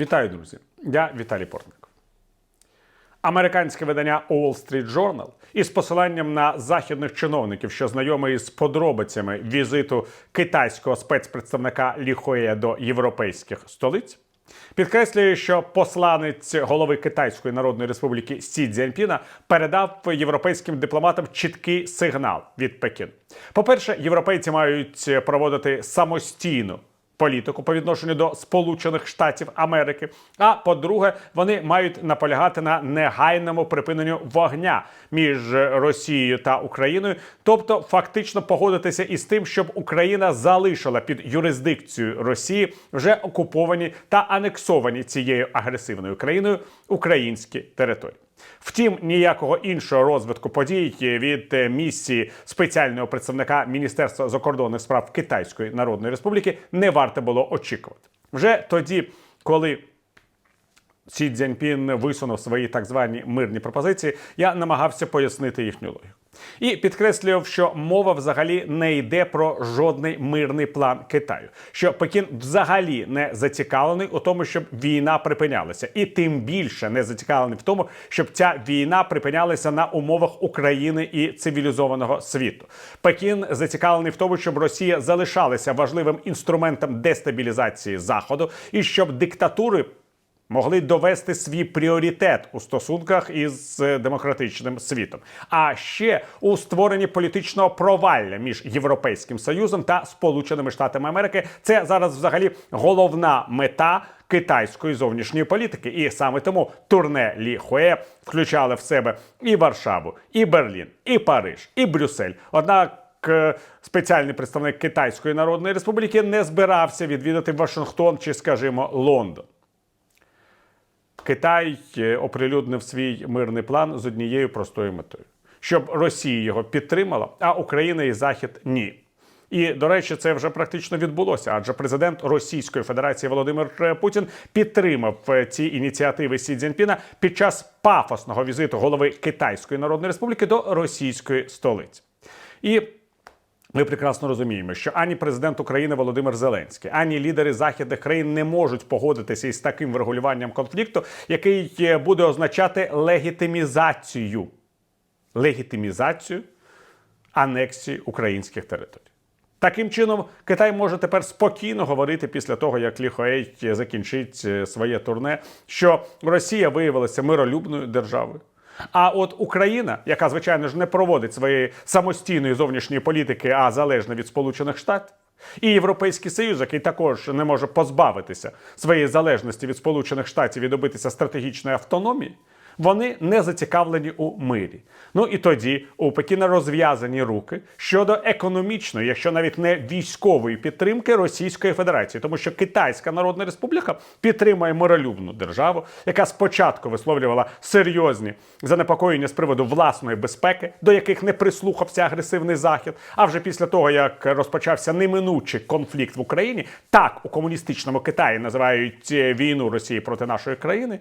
Вітаю, друзі! Я Віталій Портник. Американське видання Wall Street Journal із посиланням на західних чиновників, що знайомі з подробицями візиту китайського спецпредставника Ліхоє до європейських столиць, підкреслює, що посланець голови Китайської Народної Республіки Сі Цзяньпіна передав європейським дипломатам чіткий сигнал від Пекіну. По-перше, європейці мають проводити самостійну політику по відношенню до Сполучених Штатів Америки. А по-друге, вони мають наполягати на негайному припиненню вогня між Росією та Україною, тобто фактично погодитися із тим, щоб Україна залишила під юрисдикцією Росії вже окуповані та анексовані цією агресивною країною українські території. Втім, ніякого іншого розвитку подій від е, місії спеціального представника Міністерства закордонних справ Китайської Народної Республіки не варто було очікувати. Вже тоді, коли Сі Цзяньпін висунув свої так звані мирні пропозиції, я намагався пояснити їхню логіку. І підкреслював, що мова взагалі не йде про жодний мирний план Китаю, що Пекін взагалі не зацікавлений у тому, щоб війна припинялася, і тим більше не зацікавлений в тому, щоб ця війна припинялася на умовах України і цивілізованого світу. Пекін зацікавлений в тому, щоб Росія залишалася важливим інструментом дестабілізації Заходу, і щоб диктатури могли довести свій пріоритет у стосунках із е, демократичним світом, а ще у створенні політичного провалля між Європейським Союзом та Сполученими Штатами Америки. Це зараз взагалі головна мета. Китайської зовнішньої політики, і саме тому турне Лі Хуе включали в себе і Варшаву, і Берлін, і Париж, і Брюссель. Однак е, спеціальний представник Китайської Народної Республіки не збирався відвідати Вашингтон чи, скажімо, Лондон. Китай е, оприлюднив свій мирний план з однією простою метою, щоб Росія його підтримала, а Україна і Захід ні. І до речі, це вже практично відбулося, адже президент Російської Федерації Володимир Путін підтримав е, ці ініціативи Сі Цзіньпіна під час пафосного візиту голови Китайської Народної Республіки до російської столиці. І ми прекрасно розуміємо, що ані президент України Володимир Зеленський, ані лідери західних країн не можуть погодитися із таким врегулюванням конфлікту, який е, буде означати легітимізацію, легітимізацію анексії українських територій. Таким чином, Китай може тепер спокійно говорити після того, як Лі Хуей закінчить е, своє турне, що Росія виявилася миролюбною державою. А от Україна, яка звичайно ж не проводить своєї самостійної зовнішньої політики, а залежна від Сполучених Штатів, і Європейський Союз, який також не може позбавитися своєї залежності від Сполучених Штатів і добитися стратегічної автономії, вони не зацікавлені у мирі. Ну і тоді у Пекіна розв'язані руки щодо економічної, якщо навіть не військової підтримки Російської Федерації, тому що Китайська Народна Республіка підтримує миролюбну державу, яка спочатку висловлювала серйозні занепокоєння з приводу власної безпеки, до яких не прислухався агресивний захід. А вже після того, як розпочався неминучий конфлікт в Україні, так у комуністичному Китаї називають е, війну Росії проти нашої країни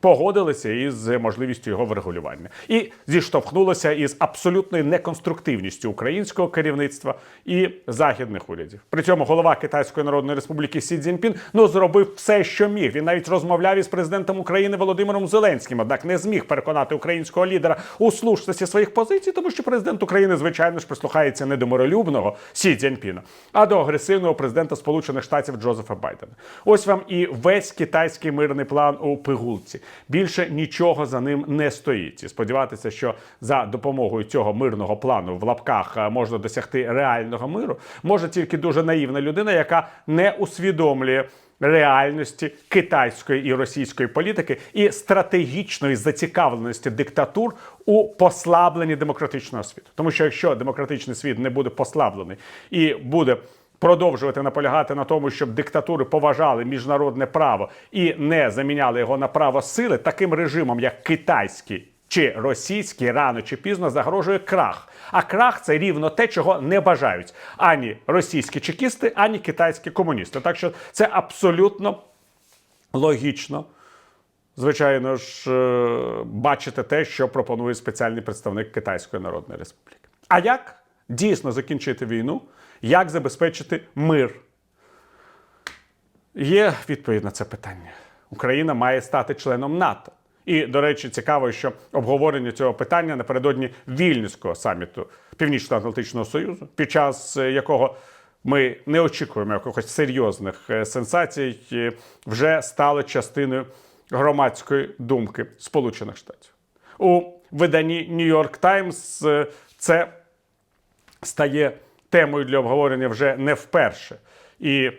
погодилися із можливістю його врегулювання і зіштовхнулися із абсолютною неконструктивністю українського керівництва і західних урядів. При цьому голова Китайської Народної Республіки Сі Цзіньпін ну зробив все, що міг. Він навіть розмовляв із президентом України Володимиром Зеленським, однак не зміг переконати українського лідера у слушності своїх позицій, тому що президент України, звичайно ж, прислухається не до миролюбного Сі Цзіньпіна, а до агресивного президента Сполучених Штатів Джозефа Байдена. Ось вам і весь китайський мирний план у пигулці. Більше нічого за ним не стоїть. І сподіватися, що за допомогою цього мирного плану в лапках е, можна досягти реального миру, може тільки дуже наївна людина, яка не усвідомлює. Реальності китайської і російської політики і стратегічної зацікавленості диктатур у послабленні демократичного світу, тому що якщо демократичний світ не буде послаблений і буде продовжувати наполягати на тому, щоб диктатури поважали міжнародне право і не заміняли його на право сили, таким режимом, як китайський чи російський, рано чи пізно загрожує крах. А крах це рівно те, чого не бажають ані російські чекісти, ані китайські комуністи. Так що це абсолютно логічно. Звичайно ж, е, бачити те, що пропонує спеціальний представник Китайської Народної Республіки. А як дійсно закінчити війну? Як забезпечити мир? Є відповідь на це питання. Україна має стати членом НАТО. І, до речі, цікаво, що обговорення цього питання напередодні вільнюського саміту Північно-Атлантичного Союзу, під час е, якого ми не очікуємо якихось серйозних е, сенсацій, е, вже стало частиною громадської думки Сполучених Штатів. У виданні New York Times це стає темою для обговорення вже не вперше. І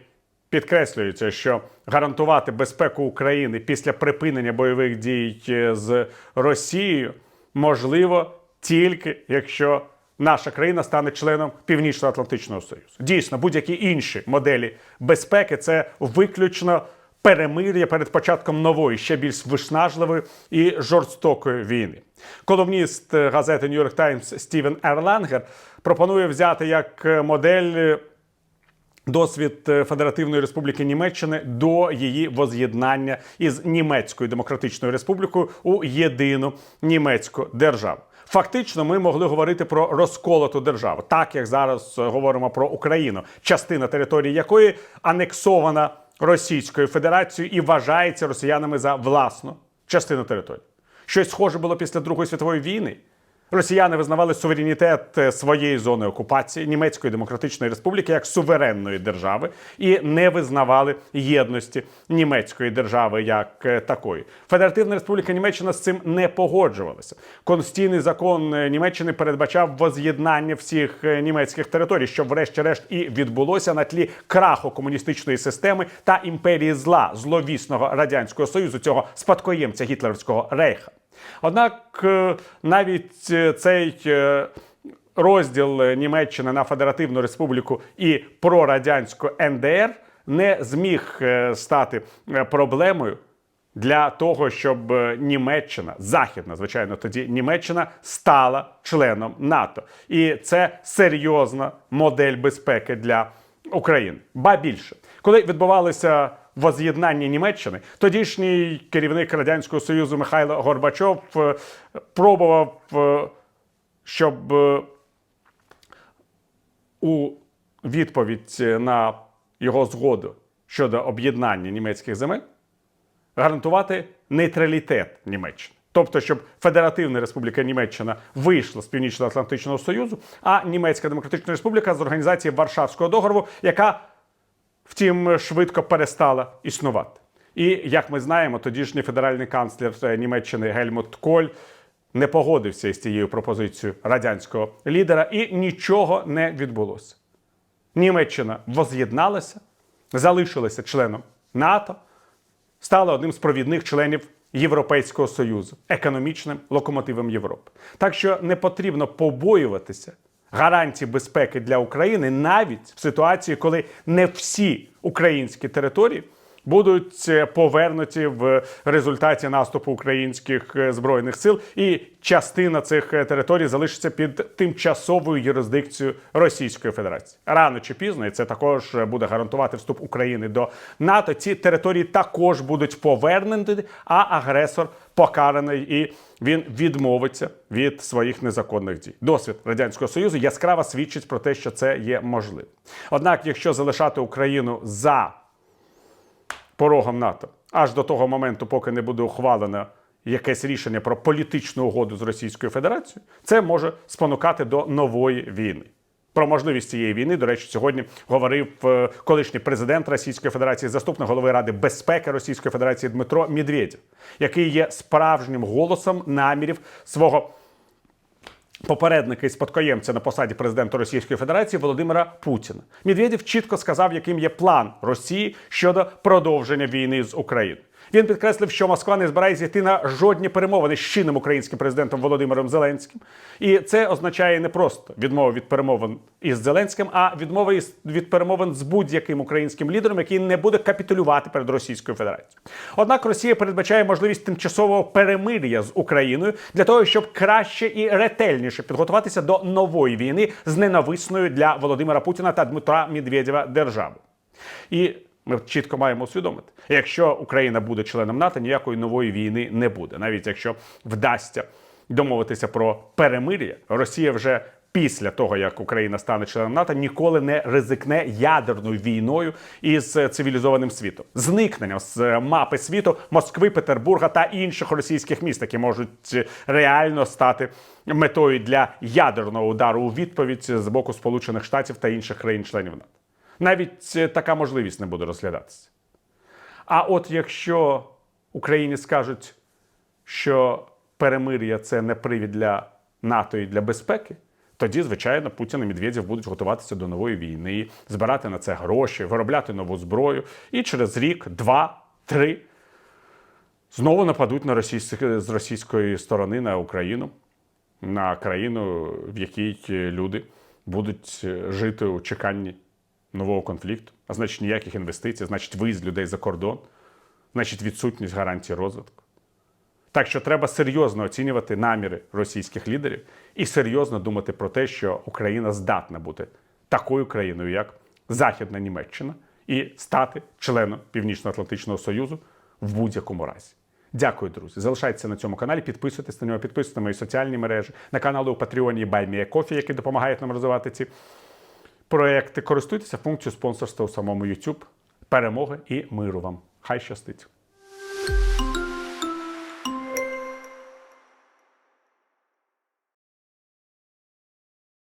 підкреслюється, що гарантувати безпеку України після припинення бойових дій е, з Росією можливо тільки якщо наша країна стане членом Північно-Атлантичного Союзу. Дійсно, будь-які інші моделі безпеки це виключно перемир'я перед початком нової, ще більш виснажливої і жорстокої війни. Колумніст газети New York Times Стівен Ерлангер пропонує взяти як модель досвід Федеративної Республіки Німеччини до її воз'єднання із Німецькою Демократичною Республікою у єдину німецьку державу. Фактично, ми могли говорити про розколоту державу, так як зараз говоримо про Україну, частина території якої анексована Російською Федерацією і вважається росіянами за власну частину території. Щось схоже було після Другої світової війни. Росіяни визнавали суверенітет е, своєї зони окупації Німецької Демократичної Республіки як суверенної держави і не визнавали єдності німецької держави як е, такої. Федеративна Республіка Німеччина з цим не погоджувалася. Конституційний закон е, Німеччини передбачав воз'єднання всіх німецьких територій, що, врешті-решт, і відбулося на тлі краху комуністичної системи та імперії зла зловісного радянського союзу, цього спадкоємця гітлерівського рейха. Однак е, навіть е, цей е, розділ Німеччини на Федеративну Республіку і прорадянську НДР не зміг стати проблемою для того, щоб Німеччина, західна, звичайно, тоді Німеччина стала членом НАТО. І це серйозна модель безпеки для України. Ба більше, коли відбувалося воз'єднання Німеччини, тодішній керівник радянського союзу Михайло Горбачов е, пробував, е, щоб е, у відповідь на його згоду щодо об'єднання німецьких земель гарантувати нейтралітет Німеччини. Тобто, щоб Федеративна Республіка Німеччина вийшла з Північно-Атлантичного Союзу, а Німецька Демократична Республіка з організації Варшавського договору, яка, втім, швидко перестала існувати. І як ми знаємо, тодішній федеральний канцлер е, Німеччини Гельмут Коль не погодився із цією пропозицією радянського лідера, і нічого не відбулося. Німеччина воз'єдналася, залишилася членом НАТО, стала одним з провідних членів Європейського Союзу, економічним локомотивом Європи. Так що не потрібно побоюватися гарантій безпеки для України навіть в ситуації, коли не всі українські території будуть е, повернуті в результаті наступу українських е, збройних сил, і частина цих е, територій залишиться під тимчасовою юрисдикцією Російської Федерації. Рано чи пізно, і це також буде гарантувати вступ України до НАТО. Ці території також будуть повернені, а агресор покараний і він відмовиться від своїх незаконних дій. Досвід радянського союзу яскраво свідчить про те, що це є можливим. Однак, якщо залишати Україну за порогом НАТО аж до того моменту, поки не буде ухвалено якесь рішення про політичну угоду з Російською Федерацією, це може спонукати до нової війни. Про можливість цієї війни, до речі, сьогодні говорив е, колишній президент Російської Федерації, заступник голови Ради безпеки Російської Федерації Дмитро Медведєв, який є справжнім голосом намірів свого попередника і спадкоємця на посаді президента Російської Федерації Володимира Путіна. Медведєв чітко сказав, яким є план Росії щодо продовження війни з Україною. Він підкреслив, що Москва не збирається йти на жодні перемовини з чинним українським президентом Володимиром Зеленським. І це означає не просто відмову від перемовин із Зеленським, а відмова із- від перемовин з будь-яким українським лідером, який не буде капітулювати перед Російською Федерацією. Однак Росія передбачає можливість тимчасового перемир'я з Україною для того, щоб краще і ретельніше підготуватися до нової війни з ненависною для Володимира Путіна та Дмитра Медведєва державою. І ми чітко маємо усвідомити, якщо Україна буде членом НАТО, ніякої нової війни не буде. Навіть якщо вдасться домовитися про перемир'я, Росія вже після того, як Україна стане членом НАТО, ніколи не ризикне ядерною війною із цивілізованим світом, зникненням з мапи світу Москви, Петербурга та інших російських міст, які можуть реально стати метою для ядерного удару у відповідь з боку Сполучених Штатів та інших країн-членів НАТО. Навіть е, така можливість не буде розглядатися. А от якщо Україні скажуть, що перемир'я це не привід для НАТО і для безпеки, тоді, звичайно, Путін і Медведєв будуть готуватися до нової війни, збирати на це гроші, виробляти нову зброю, і через рік, два, три знову нападуть на російськ... з російської сторони на Україну, на країну, в якій люди будуть е, жити у чеканні нового конфлікту, а значить ніяких інвестицій, значить виїзд людей за кордон, значить відсутність гарантії розвитку. Так що треба серйозно оцінювати наміри російських лідерів і серйозно думати про те, що Україна здатна бути такою країною, як Західна Німеччина, і стати членом Північно-Атлантичного Союзу в будь-якому разі. Дякую, друзі. Залишайтеся на цьому каналі, підписуйтесь на нього, підписуйтесь на мої соціальні мережі, на канали у Патреоні і Баймія Кофі, які допомагають нам розвивати ці проекти. Користуйтеся функцією спонсорства у самому YouTube. Перемоги і миру вам. Хай щастить!